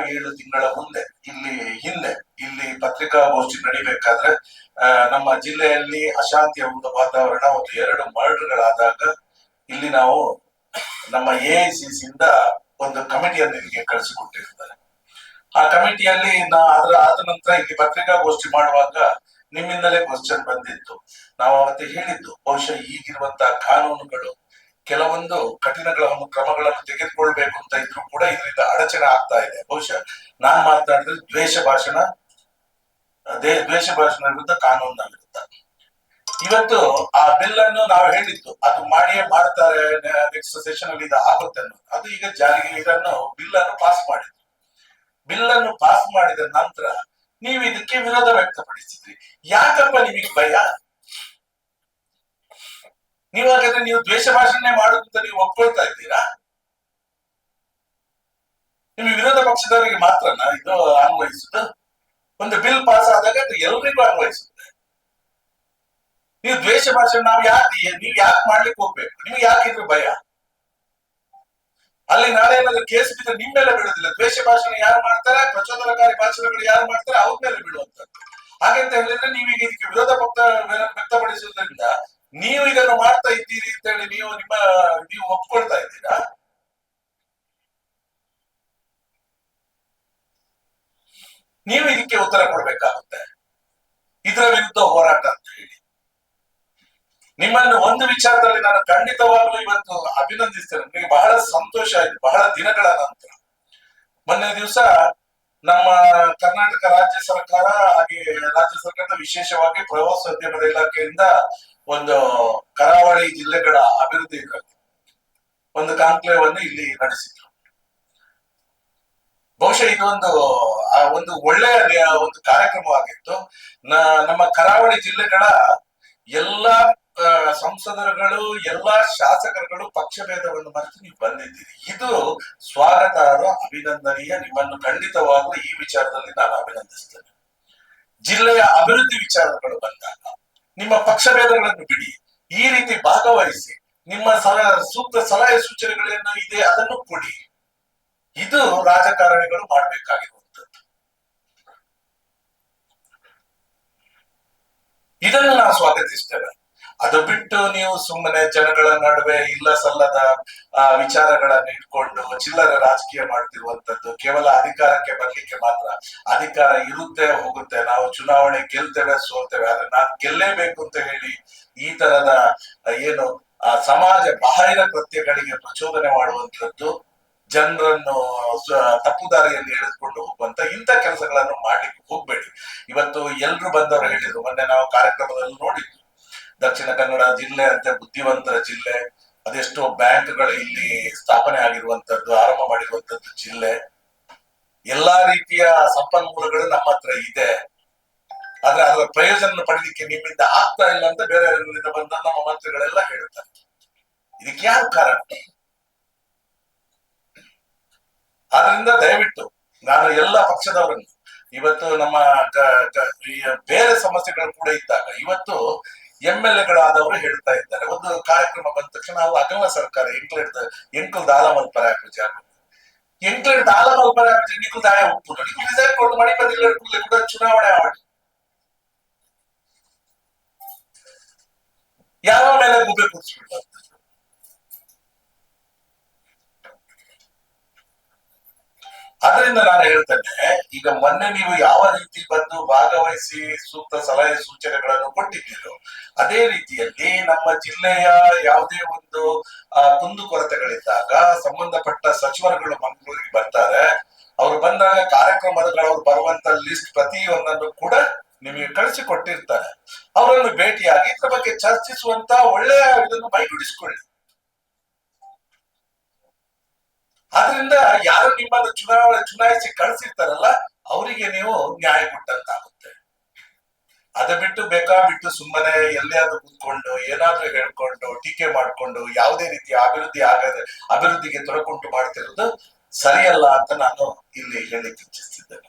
ಆರು ಏಳು ತಿಂಗಳ ಮುಂದೆ, ಇಲ್ಲಿ ಹಿಂದೆ, ಇಲ್ಲಿ ಪತ್ರಿಕಾಗೋಷ್ಠಿ ನಡಿಬೇಕಾದ್ರೆ ನಮ್ಮ ಜಿಲ್ಲೆಯಲ್ಲಿ ಅಶಾಂತಿಯ ಒಂದು ವಾತಾವರಣ ಒಂದು ಎರಡು ಮರ್ಡರ್ಗಳಾದಾಗ ಇಲ್ಲಿ ನಾವು ನಮ್ಮ ಎ ಇಂದ ಒಂದು ಕಮಿಟಿಯನ್ನು ಇಲ್ಲಿಗೆ ಕಳಿಸಿಕೊಟ್ಟಿರ್ತಾರೆ. ಆ ಕಮಿಟಿಯಲ್ಲಿ ನಾ ಅದರ ಆದ ನಂತರ ಇಲ್ಲಿ ಪತ್ರಿಕಾಗೋಷ್ಠಿ ಮಾಡುವಾಗ ನಿಮ್ಮಿಂದಲೇ ಕ್ವಶನ್ ಬಂದಿತ್ತು. ನಾವು ಅವತ್ತೆ ಹೇಳಿದ್ದು, ಬಹುಶಃ ಈಗಿರುವಂತಹ ಕಾನೂನುಗಳು ಕೆಲವೊಂದು ಕಠಿಣಗಳನ್ನು ಕ್ರಮಗಳನ್ನು ತೆಗೆದುಕೊಳ್ಬೇಕು ಅಂತ ಇದ್ರು ಕೂಡ ಇದರಿಂದ ಅಡಚಣೆ ಆಗ್ತಾ ಇದೆ. ಬಹುಶಃ ನಾನ್ ಮಾತನಾಡಿದ್ರೆ ದ್ವೇಷ ಭಾಷಣ ದ್ವೇಷ ಭಾಷಣ ವಿರುದ್ಧ ಕಾನೂನಿನ ವಿರುದ್ಧ. ಇವತ್ತು ಆ ಬಿಲ್ ಅನ್ನು ನಾವು ಹೇಳಿದ್ದು, ಅದು ಮಾಡಿಯೇ ಮಾಡ್ತಾರೆ ನೆಕ್ಸ್ಟ್ ಸೆಷನ್ ಅಲ್ಲಿ ಇದು ಆಗುತ್ತೆ ಅದು ಈಗ ಜಾರಿಗೆ ಇದನ್ನು ಬಿಲ್ ಅನ್ನು ಪಾಸ್ ಮಾಡಿದ್ರು ಬಿಲ್ ಅನ್ನು ಪಾಸ್ ಮಾಡಿದ ನಂತರ ನೀವು ಇದಕ್ಕೆ ವಿರೋಧ ವ್ಯಕ್ತಪಡಿಸಿದ್ರಿ. ಯಾಕಪ್ಪ ನಿಮಗೆ ಭಯ? ನೀವು ಹಾಗಾದ್ರೆ ನೀವು ದ್ವೇಷ ಭಾಷಣೆ ಮಾಡುವಂತ ಅಂತ ನೀವು ಒಪ್ಕೊಳ್ತಾ ಇದ್ದೀರಾ? ನಿಮ್ಮ ವಿರೋಧ ಪಕ್ಷದವರಿಗೆ ಮಾತ್ರನಾ ಇದು ಅನ್ವಯಿಸುದು? ಒಂದು ಬಿಲ್ ಪಾಸ್ ಆದಾಗ ಅದು ಎಲ್ರಿಗೂ ಅನ್ವಯಿಸುತ್ತೆ. ನೀವು ದ್ವೇಷ ಭಾಷಣ, ನಾವು ಯಾಕೆ, ನೀವು ಯಾಕೆ ಮಾಡ್ಲಿಕ್ಕೆ ಹೋಗ್ಬೇಕು? ನಿಮ್ಗೆ ಯಾಕಿದ್ರು ಭಯ? ಅಲ್ಲಿ ನಾಳೆ ಏನಾದ್ರು ಕೇಸ್ ಬಿದ್ದರೆ ನಿಮ್ ಮೇಲೆ ಬಿಡೋದಿಲ್ಲ ದ್ವೇಷ ಭಾಷಣ ಯಾರು ಮಾಡ್ತಾರೆ? ಪ್ರಚೋದನಕಾರಿ ಭಾಷಣಗಳು ಯಾರು ಮಾಡ್ತಾರೆ? ಅವ್ರ ಮೇಲೆ ಬೀಳುವಂತದ್ದು ಹಾಗೆಂತ ಹೇಳಿದ್ರೆ ನೀವೀಗ ಇದಕ್ಕೆ ವಿರೋಧ ಪಕ್ಷ ವ್ಯಕ್ತಪಡಿಸುವುದರಿಂದ ನೀವು ಇದನ್ನು ಮಾಡ್ತಾ ಇದ್ದೀರಿ ಅಂತ ಹೇಳಿ ನೀವು ನಿಮ್ಮ, ನೀವು ಒಪ್ಕೊಳ್ತಾ ಇದ್ದೀರಾ? ನೀವು ಇದಕ್ಕೆ ಉತ್ತರ ಕೊಡ್ಬೇಕಾಗುತ್ತೆ. ಇದರ ವಿರುದ್ಧ ಹೋರಾಟ ಅಂತ ಹೇಳಿ. ನಿಮ್ಮನ್ನು ಒಂದು ವಿಚಾರದಲ್ಲಿ ನಾನು ಖಂಡಿತವಾಗ್ಲೂ ಇವತ್ತು ಅಭಿನಂದಿಸ್ತೇನೆ. ನನಗೆ ಬಹಳ ಸಂತೋಷ ಆಯ್ತು. ಬಹಳ ದಿನಗಳ ನಂತರ. ಮೊನ್ನೆ ದಿವಸ ನಮ್ಮ ಕರ್ನಾಟಕ ರಾಜ್ಯ ಸರ್ಕಾರ ಹಾಗೆ ರಾಜ್ಯ ಸರ್ಕಾರದ ವಿಶೇಷವಾಗಿ ಪ್ರವಾಸೋದ್ಯಮದ ಇಲಾಖೆಯಿಂದ ಒಂದು ಕರಾವಳಿ ಜಿಲ್ಲೆಗಳ ಅಭಿವೃದ್ಧಿ ಒಂದು ಕಾನ್ಕ್ಲೇವ್ ಅನ್ನು ಇಲ್ಲಿ ನಡೆಸಿದ್ರು. ಬಹುಶಃ ಇದೊಂದು ಒಂದು ಒಳ್ಳೆಯ ಒಂದು ಕಾರ್ಯಕ್ರಮವಾಗಿತ್ತು. ನಮ್ಮ ಕರಾವಳಿ ಜಿಲ್ಲೆಗಳ ಎಲ್ಲಾ ಸಂಸದರುಗಳು, ಎಲ್ಲಾ ಶಾಸಕರುಗಳು ಪಕ್ಷಭೇದವನ್ನು ಮರೆತು ನೀವು ಬಂದಿದ್ದೀರಿ. ಇದು ಸ್ವಾಗತಾರ್ಹ, ಅಭಿನಂದನೀಯ. ನಿಮ್ಮನ್ನು ಖಂಡಿತವಾಗ್ಲೂ ಈ ವಿಚಾರದಲ್ಲಿ ನಾನು ಅಭಿನಂದಿಸ್ತೇನೆ. ಜಿಲ್ಲೆಯ ಅಭಿವೃದ್ಧಿ ವಿಚಾರಗಳು ಬಂದಾಗ ನಿಮ್ಮ ಪಕ್ಷಭೇದಗಳನ್ನು ಬಿಡಿ. ಈ ರೀತಿ ಭಾಗವಹಿಸಿ ನಿಮ್ಮ ಸಲ, ಸೂಕ್ತ ಸಲಹೆ ಸೂಚನೆಗಳೇನು ಇದೆ, ಅದನ್ನು ಕೊಡಿ. ಇದು ರಾಜಕಾರಣಿಗಳು ಮಾಡಬೇಕಾಗಿರುವಂತದ್ದು ಇದನ್ನು ನಾವು ಸ್ವಾಗತಿಸ್ತೇವೆ. ಅದು ಬಿಟ್ಟು ನೀವು ಸುಮ್ಮನೆ ಜನಗಳ ನಡುವೆ ಇಲ್ಲ ಸಲ್ಲದ ಆ, ವಿಚಾರಗಳನ್ನ ಇಟ್ಕೊಂಡು ಚಿಲ್ಲರೆ ರಾಜಕೀಯ ಮಾಡ್ತಿರುವಂತದ್ದು ಕೇವಲ ಅಧಿಕಾರಕ್ಕೆ ಬರ್ಲಿಕ್ಕೆ ಮಾತ್ರ ಅಧಿಕಾರ ಇರುತ್ತೆ ಹೋಗುತ್ತೆ. ನಾವು ಚುನಾವಣೆ ಗೆಲ್ತೇವೆ ಸೋಲ್ತೇವೆ. ಆದ್ರೆ ನಾನ್ ಗೆಲ್ಲೇಬೇಕು ಅಂತ ಹೇಳಿ ಈ ತರದ ಏನು ಆ ಸಮಾಜ ಬಾಹಿರ ಕೃತ್ಯಗಳಿಗೆ ಪ್ರಚೋದನೆ ಮಾಡುವಂತದ್ದು ಜನರನ್ನು ತಪ್ಪು ದಾರಿಯಲ್ಲಿ ಎಳೆದುಕೊಂಡು ಹೋಗುವಂತ ಇಂಥ ಕೆಲಸಗಳನ್ನು ಮಾಡ್ಲಿಕ್ಕೆ ಹೋಗ್ಬೇಡಿ. ಇವತ್ತು ಎಲ್ರು ಬಂದವರು ಹೇಳಿದ್ರು ಮೊನ್ನೆ ನಾವು ಕಾರ್ಯಕ್ರಮದಲ್ಲಿ ನೋಡಿದ್ವಿ. ದಕ್ಷಿಣ ಕನ್ನಡ ಜಿಲ್ಲೆ ಅಂತ ಬುದ್ಧಿವಂತರ ಜಿಲ್ಲೆ, ಅದೆಷ್ಟೋ ಬ್ಯಾಂಕ್ಗಳು ಇಲ್ಲಿ ಸ್ಥಾಪನೆ ಆಗಿರುವಂತದ್ದು ಆರಂಭ ಮಾಡಿರುವಂತದ್ದು ಜಿಲ್ಲೆ. ಎಲ್ಲಾ ರೀತಿಯ ಸಂಪನ್ಮೂಲಗಳು ನಮ್ಮ ಹತ್ರ ಇದೆ. ಆದ್ರೆ ಅದರ ಪ್ರಯೋಜನ ಪಡೆದಕ್ಕೆ ನಿಮ್ಮಿಂದ ಆಗ್ತಾ ಇಲ್ಲ ಅಂತ ಬೇರೆ ಬಂದ ನಮ್ಮ ಮಂತ್ರಿಗಳೆಲ್ಲ ಹೇಳ್ತಾರೆ. ಇದಕ್ಕೆ ಯಾರು ಕಾರಣ? ಆದ್ರಿಂದ ದಯವಿಟ್ಟು ನಾನು ಎಲ್ಲ ಪಕ್ಷದವರನ್ನು, ಇವತ್ತು ನಮ್ಮ ಬೇರೆ ಸಮಸ್ಯೆಗಳು ಕೂಡ ಇದ್ದಾಗ, ಇವತ್ತು ಎಂ ಎಲ್ ಎಗಳಾದವರು ಹೇಳ್ತಾ ಇದ್ದಾರೆ. ಒಂದು ಕಾರ್ಯಕ್ರಮ ಬಂದ ತಕ್ಷಣ ನಾವು ಅಗಲ ಸರ್ಕಾರ, ಎಂಕ್ಲೆಡ್ ಎಂಕಲ್ ದಾಲಮಲ್ ಆಗುತ್ತೆ ಎಂಕ್ಲೆಡ್ ದಾಲಮಲ್ ಪರಾಕೃತಿ ನಿಖಲ್ ದಾಯ ಉಪ್ಪು ನಿಖಲ್ ರಿಸೈನ್ ಕೊಟ್ಟು ಮಣಿಪುರ ಇಲ್ಲ ಕೂಡ ಚುನಾವಣೆ ಆಡಿ ಯಾವ ಮೇಲೆ ಗುಬ್ಬೆ ಕೂರಿಸ್ಬಿಡ್ತಾರೆ? ಅದರಿಂದ ನಾನು ಹೇಳ್ತೇನೆ, ಈಗ ಮೊನ್ನೆ ನೀವು ಯಾವ ರೀತಿ ಬಂದು ಭಾಗವಹಿಸಿ ಸೂಕ್ತ ಸಲಹೆ ಸೂಚನೆಗಳನ್ನು ಕೊಟ್ಟಿದ್ದೀರೋ, ಅದೇ ರೀತಿಯಲ್ಲಿ ನಮ್ಮ ಜಿಲ್ಲೆಯ ಯಾವುದೇ ಒಂದು ಕುಂದುಕೊರತೆಗಳಿದ್ದಾಗ ಸಂಬಂಧಪಟ್ಟ ಸಚಿವರುಗಳು ಮಂಗಳೂರಿಗೆ ಬರ್ತಾರೆ. ಅವ್ರು ಬಂದಾಗ ಕಾರ್ಯಕ್ರಮದವರು ಬರುವಂತ ಲಿಸ್ಟ್ ಪ್ರತಿಯೊಂದನ್ನು ಕೂಡ ನಿಮಗೆ ಕಳಿಸಿ ಕೊಟ್ಟಿರ್ತಾರೆ ಅವರನ್ನು ಭೇಟಿಯಾಗಿ ಇದ್ರ ಬಗ್ಗೆ ಚರ್ಚಿಸುವಂತ ಒಳ್ಳೆಯ ಇದನ್ನು ಮೈಗೂಡಿಸಿಕೊಳ್ಳಿ. ಆದ್ರಿಂದ ಯಾರು ನಿಮ್ಮನ್ನು ಚುನಾವಣೆ ಚುನಾಯಿಸಿ ಕಳಿಸಿರ್ತಾರಲ್ಲ, ಅವರಿಗೆ ನೀವು ನ್ಯಾಯ ಕೊಟ್ಟಂತಾಗುತ್ತೆ. ಅದ ಬಿಟ್ಟು ಬೇಕಾ ಬಿಟ್ಟು ಸುಮ್ಮನೆ ಎಲ್ಲಿಯಾದ್ರೂ ಕೂತ್ಕೊಂಡು, ಏನಾದ್ರೂ ಹೇಳ್ಕೊಂಡು, ಟೀಕೆ ಮಾಡ್ಕೊಂಡು, ಯಾವುದೇ ರೀತಿಯ ಅಭಿವೃದ್ಧಿ ಆಗದೆ, ಅಭಿವೃದ್ಧಿಗೆ ತೊಡಕುಂಟು ಮಾಡ್ತಿರೋದು ಸರಿಯಲ್ಲ ಅಂತ ನಾನು ಇಲ್ಲಿ ಹೇಳಿಕ್ಕೆ ಇಚ್ಛಿಸ್ತಿದ್ದೇನೆ.